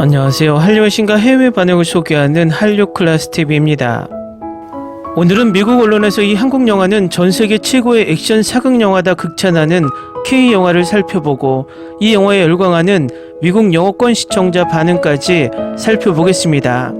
안녕하세요. 한류의 신과 해외 반응을 소개하는 한류 클래스 TV입니다. 오늘은 미국 언론에서 이 한국 영화는 전 세계 최고의 액션 사극 영화다 극찬하는 K 영화를 살펴보고 이 영화에 열광하는 미국 영어권 시청자 반응까지 살펴보겠습니다.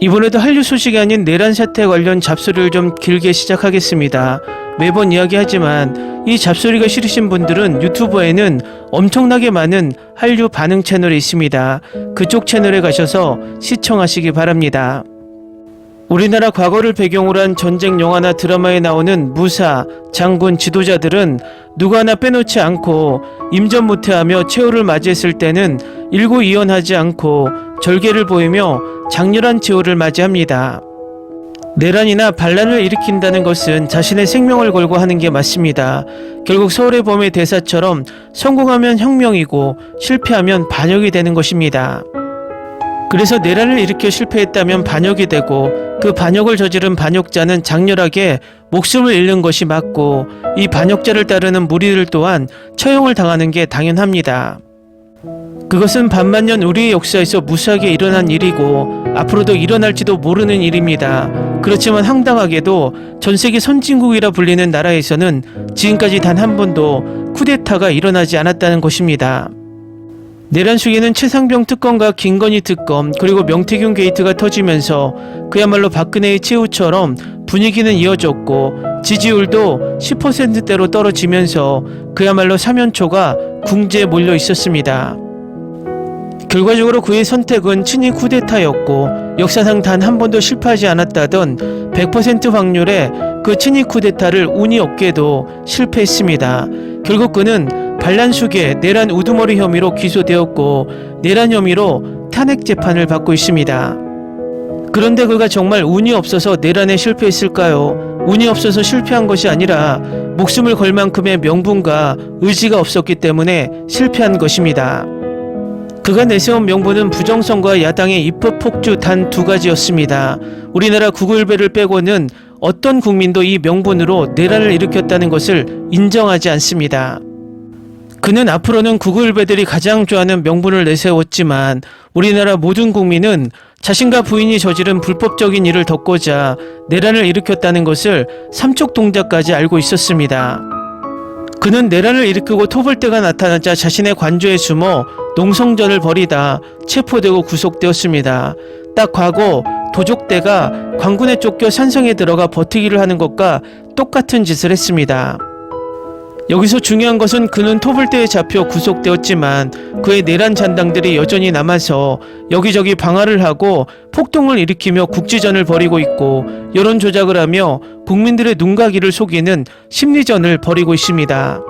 이번에도 한류 소식이 아닌 내란 사태 관련 잡소리를 좀 길게 시작하겠습니다. 매번 이야기하지만 이 잡소리가 싫으신 분들은 유튜브에는 엄청나게 많은 한류 반응 채널이 있습니다. 그쪽 채널에 가셔서 시청하시기 바랍니다. 우리나라 과거를 배경으로 한 전쟁 영화나 드라마에 나오는 무사, 장군, 지도자들은 누구 하나 빼놓지 않고 임전무태하며 최후를 맞이했을 때는 일고이연하지 않고 절개를 보이며 장렬한 최후를 맞이합니다. 내란이나 반란을 일으킨다는 것은 자신의 생명을 걸고 하는 게 맞습니다. 결국 서울의 봄의 대사처럼 성공하면 혁명이고 실패하면 반역이 되는 것입니다. 그래서 내란을 일으켜 실패했다면 반역이 되고 그 반역을 저지른 반역자는 장렬하게 목숨을 잃는 것이 맞고 이 반역자를 따르는 무리들 또한 처형을 당하는 게 당연합니다. 그것은 반만년 우리의 역사에서 무수하게 일어난 일이고 앞으로도 일어날지도 모르는 일입니다. 그렇지만 황당하게도 전 세계 선진국이라 불리는 나라에서는 지금까지 단 한 번도 쿠데타가 일어나지 않았다는 것입니다. 내란 수기는 최상병 특검과 김건희 특검 그리고 명태균 게이트가 터지면서 그야말로 박근혜의 최후처럼 분위기는 이어졌고 지지율도 10%대로 떨어지면서 그야말로 사면초가 궁지에 몰려 있었습니다. 결과적으로 그의 선택은 친일 쿠데타였고 역사상 단 한 번도 실패하지 않았다던 100% 확률의 그 친일 쿠데타를 운이 없게도 실패했습니다. 결국 그는 반란 수계 내란 우두머리 혐의로 기소되었고 내란 혐의로 탄핵 재판을 받고 있습니다. 그런데 그가 정말 운이 없어서 내란에 실패했을까요? 운이 없어서 실패한 것이 아니라 목숨을 걸 만큼의 명분과 의지가 없었기 때문에 실패한 것입니다. 그가 내세운 명분은 부정선거와 야당의 입법 폭주 단 두 가지였습니다. 우리나라 구글배를 빼고는 어떤 국민도 이 명분으로 내란을 일으켰다는 것을 인정하지 않습니다. 그는 앞으로는 구글배들이 가장 좋아하는 명분을 내세웠지만 우리나라 모든 국민은 자신과 부인이 저지른 불법적인 일을 덮고자 내란을 일으켰다는 것을 삼척 동작까지 알고 있었습니다. 그는 내란을 일으키고 토벌대가 나타나자 자신의 관저에 숨어 농성전을 벌이다 체포되고 구속되었습니다. 딱 과거 도적대가 관군에 쫓겨 산성에 들어가 버티기를 하는 것과 똑같은 짓을 했습니다. 여기서 중요한 것은 그는 토벌대에 잡혀 구속되었지만 그의 내란 잔당들이 여전히 남아서 여기저기 방화를 하고 폭동을 일으키며 국지전을 벌이고 있고 여론 조작을 하며 국민들의 눈과 귀를 속이는 심리전을 벌이고 있습니다.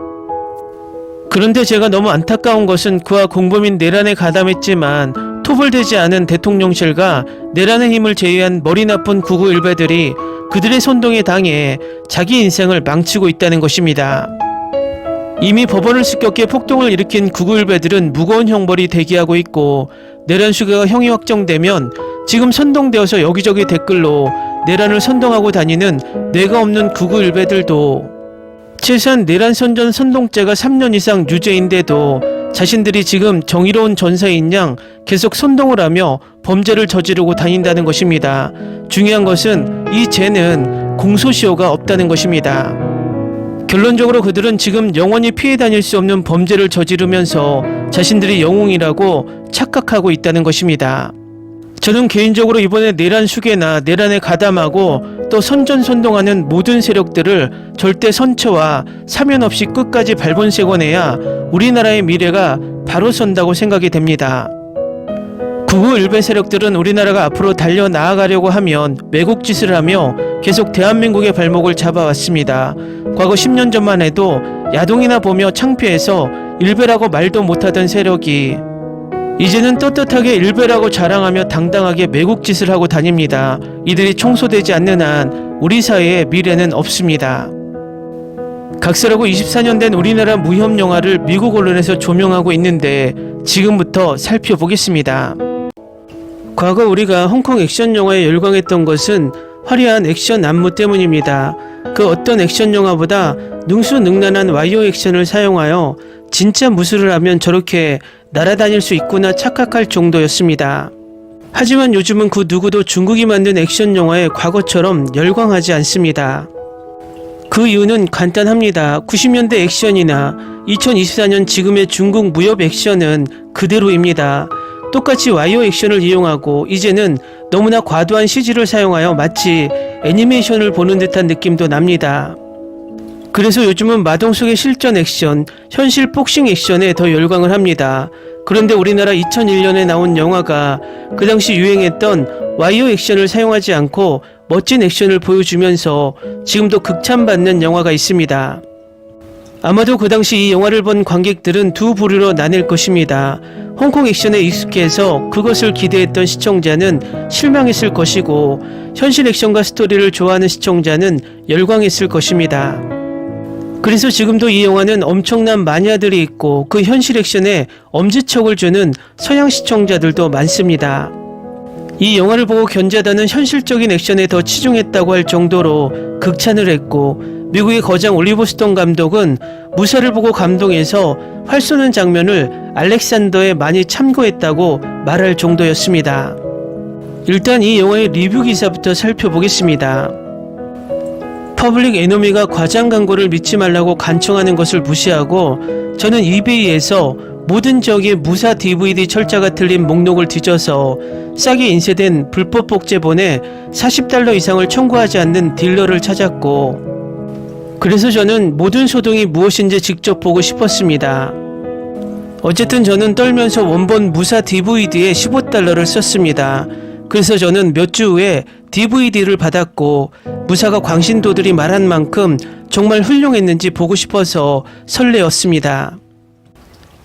그런데 제가 너무 안타까운 것은 그와 공범인 내란에 가담했지만 토벌되지 않은 대통령실과 내란의 힘을 제외한 머리 나쁜 구구 일베들이 그들의 선동에 당해 자기 인생을 망치고 있다는 것입니다. 이미 법원을 습격해 폭동을 일으킨 구글배들은 무거운 형벌이 대기하고 있고 내란 수계가 형이 확정되면 지금 선동되어서 여기저기 댓글로 내란을 선동하고 다니는 뇌가 없는 구글배들도 최소한 내란 선전 선동죄가 3년 이상 유죄인데도 자신들이 지금 정의로운 전사인 양 계속 선동을 하며 범죄를 저지르고 다닌다는 것입니다. 중요한 것은 이 죄는 공소시효가 없다는 것입니다. 결론적으로 그들은 지금 영원히 피해 다닐 수 없는 범죄를 저지르면서 자신들이 영웅이라고 착각하고 있다는 것입니다. 저는 개인적으로 이번에 내란 수계나 내란에 가담하고 또 선전선동하는 모든 세력들을 절대 선처와 사면 없이 끝까지 발본색원해야 우리나라의 미래가 바로 선다고 생각이 됩니다. 구구 일베 세력들은 우리나라가 앞으로 달려 나아가려고 하면 매국짓을 하며 계속 대한민국의 발목을 잡아왔습니다. 과거 10년 전만 해도 야동이나 보며 창피해서 일베라고 말도 못하던 세력이 이제는 떳떳하게 일베라고 자랑하며 당당하게 매국짓을 하고 다닙니다. 이들이 청소되지 않는 한 우리 사회에 미래는 없습니다. 각설하고 24년 된 우리나라 무협 영화를 미국 언론에서 조명하고 있는데 지금부터 살펴보겠습니다. 과거 우리가 홍콩 액션 영화에 열광했던 것은 화려한 액션 안무 때문입니다. 그 어떤 액션 영화보다 능수능란한 와이어 액션을 사용하여 진짜 무술을 하면 저렇게 날아다닐 수 있구나 착각할 정도였습니다. 하지만 요즘은 그 누구도 중국이 만든 액션 영화의 과거처럼 열광하지 않습니다. 그 이유는 간단합니다. 90년대 액션이나 2024년 지금의 중국 무협 액션은 그대로입니다. 똑같이 와이어 액션을 이용하고 이제는 너무나 과도한 CG를 사용하여 마치 애니메이션을 보는 듯한 느낌도 납니다. 그래서 요즘은 마동석의 실전 액션, 현실 복싱 액션에 더 열광을 합니다. 그런데 우리나라 2001년에 나온 영화가 그 당시 유행했던 와이어 액션을 사용하지 않고 멋진 액션을 보여주면서 지금도 극찬받는 영화가 있습니다. 아마도 그 당시 이 영화를 본 관객들은 두 부류로 나뉠 것입니다. 홍콩 액션에 익숙해서 그것을 기대했던 시청자는 실망했을 것이고 현실 액션과 스토리를 좋아하는 시청자는 열광했을 것입니다. 그래서 지금도 이 영화는 엄청난 마니아들이 있고 그 현실 액션에 엄지척을 주는 서양 시청자들도 많습니다. 이 영화를 보고 견자다는 현실적인 액션에 더 치중했다고 할 정도로 극찬을 했고 미국의 거장 올리버 스톤 감독은 무사를 보고 감동해서 활 쏘는 장면을 알렉산더에 많이 참고했다고 말할 정도였습니다. 일단 이 영화의 리뷰 기사부터 살펴보겠습니다. 퍼블릭 에너미가 과장 광고를 믿지 말라고 간청하는 것을 무시하고 저는 이베이에서 모든 지역의 무사 DVD 철자가 틀린 목록을 뒤져서 싸게 인쇄된 불법 복제본에 40달러 이상을 청구하지 않는 딜러를 찾았고 그래서 저는 모든 소동이 무엇인지 직접 보고 싶었습니다. 어쨌든 저는 떨면서 원본 무사 DVD에 15달러를 썼습니다. 그래서 저는 몇 주 후에 DVD를 받았고 무사가 광신도들이 말한 만큼 정말 훌륭했는지 보고 싶어서 설레었습니다.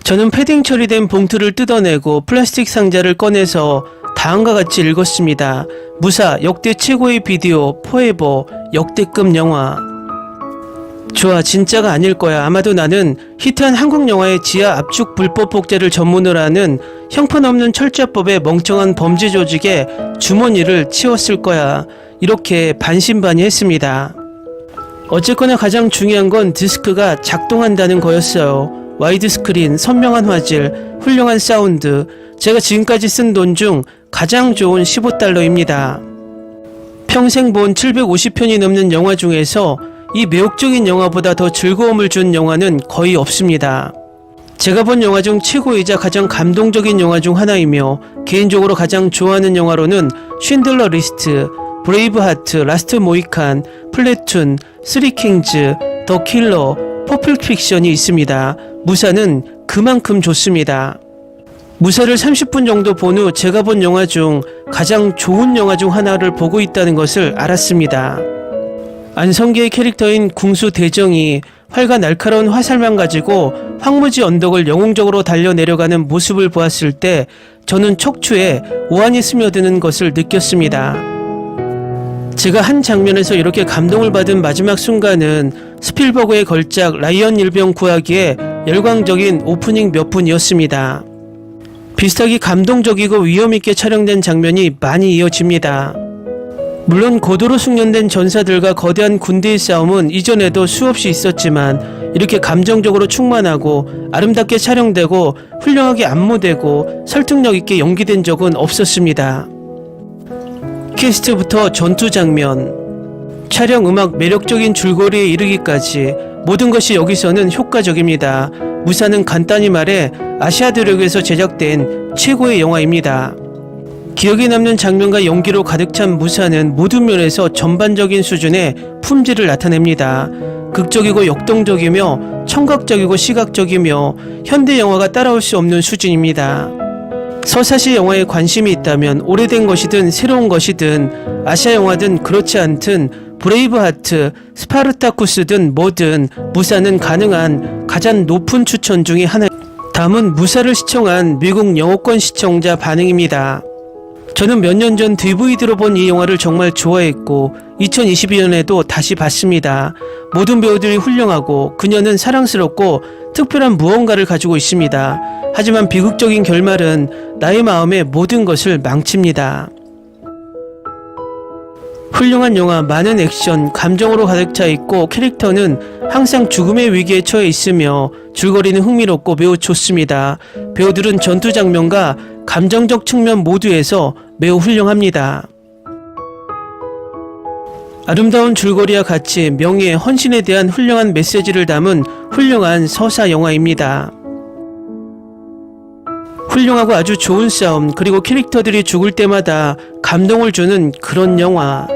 저는 패딩 처리된 봉투를 뜯어내고 플라스틱 상자를 꺼내서 다음과 같이 읽었습니다. 무사 역대 최고의 비디오 포에버 역대급 영화. 좋아 진짜가 아닐 거야. 아마도 나는 히트한 한국 영화의 지하 압축 불법 복제를 전문으로 하는 형편없는 철자법의 멍청한 범죄 조직에 주머니를 치웠을 거야. 이렇게 반신반의했습니다. 어쨌거나 가장 중요한 건 디스크가 작동한다는 거였어요. 와이드 스크린, 선명한 화질, 훌륭한 사운드. 제가 지금까지 쓴 돈 중 가장 좋은 15달러입니다. 평생 본 750편이 넘는 영화 중에서 이 매혹적인 영화보다 더 즐거움을 준 영화는 거의 없습니다. 제가 본 영화 중 최고이자 가장 감동적인 영화 중 하나이며 개인적으로 가장 좋아하는 영화로는 쉰들러 리스트, 브레이브 하트, 라스트 모이칸, 플래툰, 쓰리킹즈, 더 킬러, 퍼플 픽션이 있습니다. 무사는 그만큼 좋습니다. 무사를 30분 정도 본 후 제가 본 영화 중 가장 좋은 영화 중 하나를 보고 있다는 것을 알았습니다. 안성기의 캐릭터인 궁수 대정이 활과 날카로운 화살만 가지고 황무지 언덕을 영웅적으로 달려 내려가는 모습을 보았을 때 저는 척추에 오한이 스며드는 것을 느꼈습니다. 제가 한 장면에서 이렇게 감동을 받은 마지막 순간은 스필버그의 걸작 라이언 일병 구하기에 열광적인 오프닝 몇 분이었습니다. 비슷하게 감동적이고 위험있게 촬영된 장면이 많이 이어집니다. 물론 고도로 숙련된 전사들과 거대한 군대의 싸움은 이전에도 수없이 있었지만 이렇게 감정적으로 충만하고 아름답게 촬영되고 훌륭하게 안무되고 설득력 있게 연기된 적은 없었습니다. 캐스트부터 전투 장면, 촬영 음악 매력적인 줄거리에 이르기까지 모든 것이 여기서는 효과적입니다. 무사는 간단히 말해 아시아 대륙에서 제작된 최고의 영화입니다. 기억에 남는 장면과 연기로 가득 찬 무사는 모든 면에서 전반적인 수준의 품질을 나타냅니다. 극적이고 역동적이며 청각적이고 시각적이며 현대 영화가 따라올 수 없는 수준입니다. 서사시 영화에 관심이 있다면 오래된 것이든 새로운 것이든 아시아 영화든 그렇지 않든 브레이브하트, 스파르타쿠스 든 뭐든 무사는 가능한 가장 높은 추천 중의 하나. 다음은 무사를 시청한 미국 영어권 시청자 반응입니다. 저는 몇 년 전 DVD로 본 이 영화를 정말 좋아했고 2022년에도 다시 봤습니다. 모든 배우들이 훌륭하고 그녀는 사랑스럽고 특별한 무언가를 가지고 있습니다. 하지만 비극적인 결말은 나의 마음의 모든 것을 망칩니다. 훌륭한 영화, 많은 액션, 감정으로 가득 차 있고 캐릭터는 항상 죽음의 위기에 처해 있으며 줄거리는 흥미롭고 매우 좋습니다. 배우들은 전투 장면과 감정적 측면 모두에서 매우 훌륭합니다. 아름다운 줄거리와 같이 명예, 헌신에 대한 훌륭한 메시지를 담은 훌륭한 서사 영화입니다. 훌륭하고 아주 좋은 싸움, 그리고 캐릭터들이 죽을 때마다 감동을 주는 그런 영화.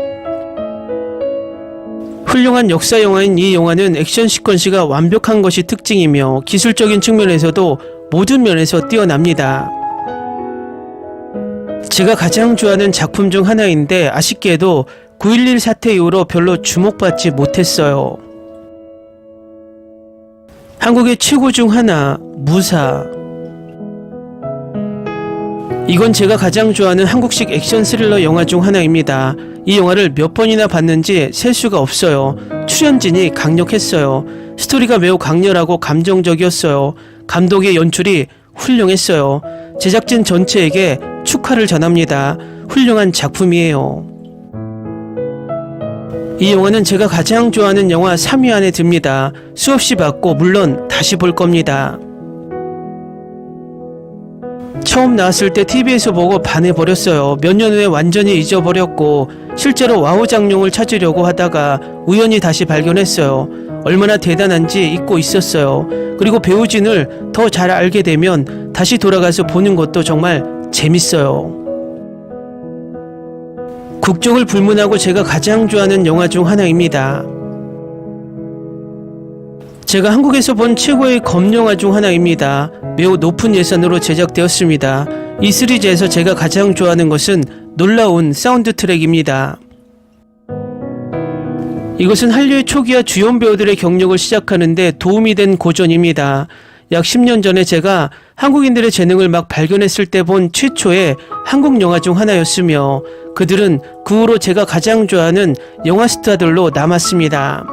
훌륭한 역사 영화인 이 영화는 액션 시퀀스가 완벽한 것이 특징이며 기술적인 측면에서도 모든 면에서 뛰어납니다. 제가 가장 좋아하는 작품 중 하나인데 아쉽게도 9.11 사태 이후로 별로 주목받지 못했어요. 한국의 최고 중 하나, 무사. 이건 제가 가장 좋아하는 한국식 액션 스릴러 영화 중 하나입니다. 이 영화를 몇 번이나 봤는지 셀 수가 없어요. 출연진이 강력했어요. 스토리가 매우 강렬하고 감정적이었어요. 감독의 연출이 훌륭했어요. 제작진 전체에게 축하를 전합니다. 훌륭한 작품이에요. 이 영화는 제가 가장 좋아하는 영화 3위 안에 듭니다. 수없이 봤고 물론 다시 볼 겁니다. 처음 나왔을 때 TV에서 보고 반해버렸어요. 몇 년 후에 완전히 잊어버렸고 실제로 와우 장룡을 찾으려고 하다가 우연히 다시 발견했어요. 얼마나 대단한지 잊고 있었어요. 그리고 배우진을 더 잘 알게 되면 다시 돌아가서 보는 것도 정말 재밌어요. 국적을 불문하고 제가 가장 좋아하는 영화 중 하나입니다. 제가 한국에서 본 최고의 검영화 중 하나입니다. 매우 높은 예산으로 제작되었습니다. 이 시리즈에서 제가 가장 좋아하는 것은 놀라운 사운드 트랙입니다. 이것은 한류의 초기와 주연 배우들의 경력을 시작하는데 도움이 된 고전입니다. 약 10년 전에 제가 한국인들의 재능을 막 발견했을 때 본 최초의 한국 영화 중 하나였으며 그들은 그 후로 제가 가장 좋아하는 영화 스타들로 남았습니다.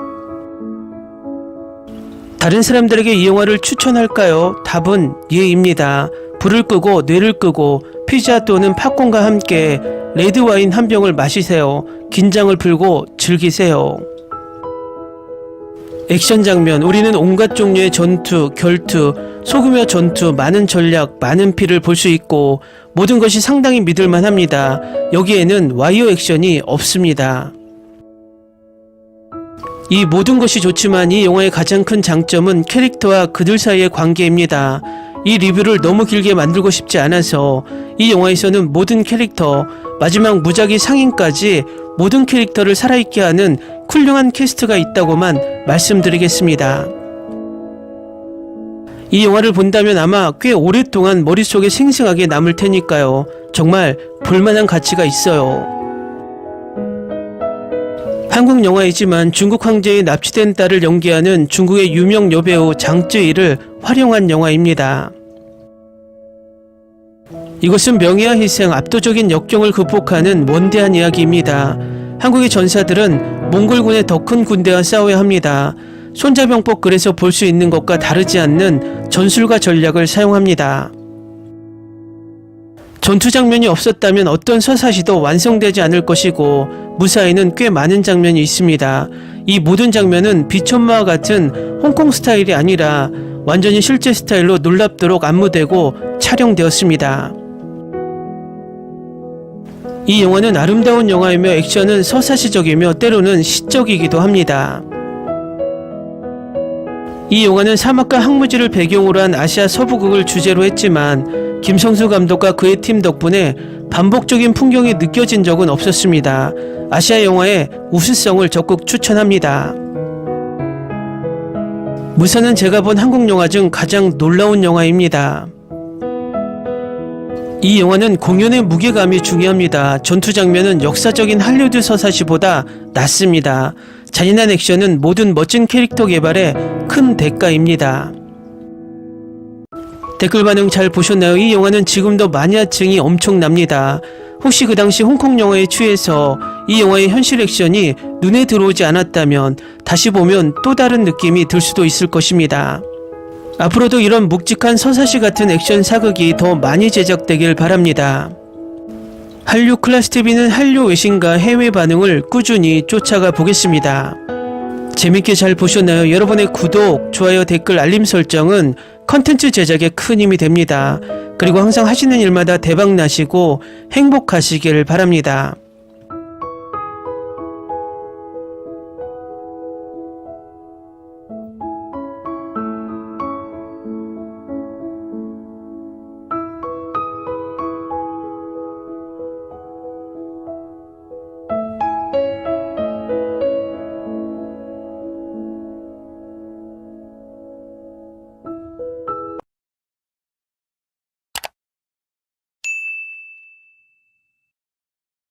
다른 사람들에게 이 영화를 추천할까요? 답은 예입니다. 불을 끄고 뇌를 끄고 피자 또는 팝콘과 함께 레드 와인 한 병을 마시세요. 긴장을 풀고 즐기세요. 액션 장면, 우리는 온갖 종류의 전투, 결투, 소규모 전투, 많은 전략, 많은 피를 볼 수 있고 모든 것이 상당히 믿을만 합니다. 여기에는 와이어 액션이 없습니다. 이 모든 것이 좋지만 이 영화의 가장 큰 장점은 캐릭터와 그들 사이의 관계입니다. 이 리뷰를 너무 길게 만들고 싶지 않아서 이 영화에서는 모든 캐릭터, 마지막 무작위 상인까지 모든 캐릭터를 살아있게 하는 훌륭한 캐스트가 있다고만 말씀드리겠습니다. 이 영화를 본다면 아마 꽤 오랫동안 머릿속에 생생하게 남을 테니까요. 정말 볼만한 가치가 있어요. 한국 영화이지만 중국 황제의 납치된 딸을 연기하는 중국의 유명 여배우 장쯔이를 활용한 영화입니다. 이것은 명예와 희생, 압도적인 역경을 극복하는 원대한 이야기입니다. 한국의 전사들은 몽골군의 더 큰 군대와 싸워야 합니다. 손자병법 글에서 볼 수 있는 것과 다르지 않는 전술과 전략을 사용합니다. 전투 장면이 없었다면 어떤 서사시도 완성되지 않을 것이고 무사히는 꽤 많은 장면이 있습니다. 이 모든 장면은 비천마와 같은 홍콩 스타일이 아니라 완전히 실제 스타일로 놀랍도록 안무되고 촬영되었습니다. 이 영화는 아름다운 영화이며 액션은 서사시적이며 때로는 시적이기도 합니다. 이 영화는 사막과 항무지를 배경으로 한 아시아 서부극을 주제로 했지만 김성수 감독과 그의 팀 덕분에 반복적인 풍경이 느껴진 적은 없었습니다. 아시아 영화의 우수성을 적극 추천합니다. 무사는 제가 본 한국 영화 중 가장 놀라운 영화입니다. 이 영화는 공연의 무게감이 중요합니다. 전투 장면은 역사적인 할리우드 서사시보다 낫습니다. 잔인한 액션은 모든 멋진 캐릭터 개발의 큰 대가입니다. 댓글 반응 잘 보셨나요? 이 영화는 지금도 마니아층이 엄청납니다. 혹시 그 당시 홍콩 영화에 취해서 이 영화의 현실 액션이 눈에 들어오지 않았다면 다시 보면 또 다른 느낌이 들 수도 있을 것입니다. 앞으로도 이런 묵직한 서사시 같은 액션 사극이 더 많이 제작되길 바랍니다. 한류 클래스 TV는 한류 외신과 해외 반응을 꾸준히 쫓아가 보겠습니다. 재밌게 잘 보셨나요? 여러분의 구독, 좋아요, 댓글, 알림 설정은 컨텐츠 제작에 큰 힘이 됩니다. 그리고 항상 하시는 일마다 대박 나시고 행복하시길 바랍니다.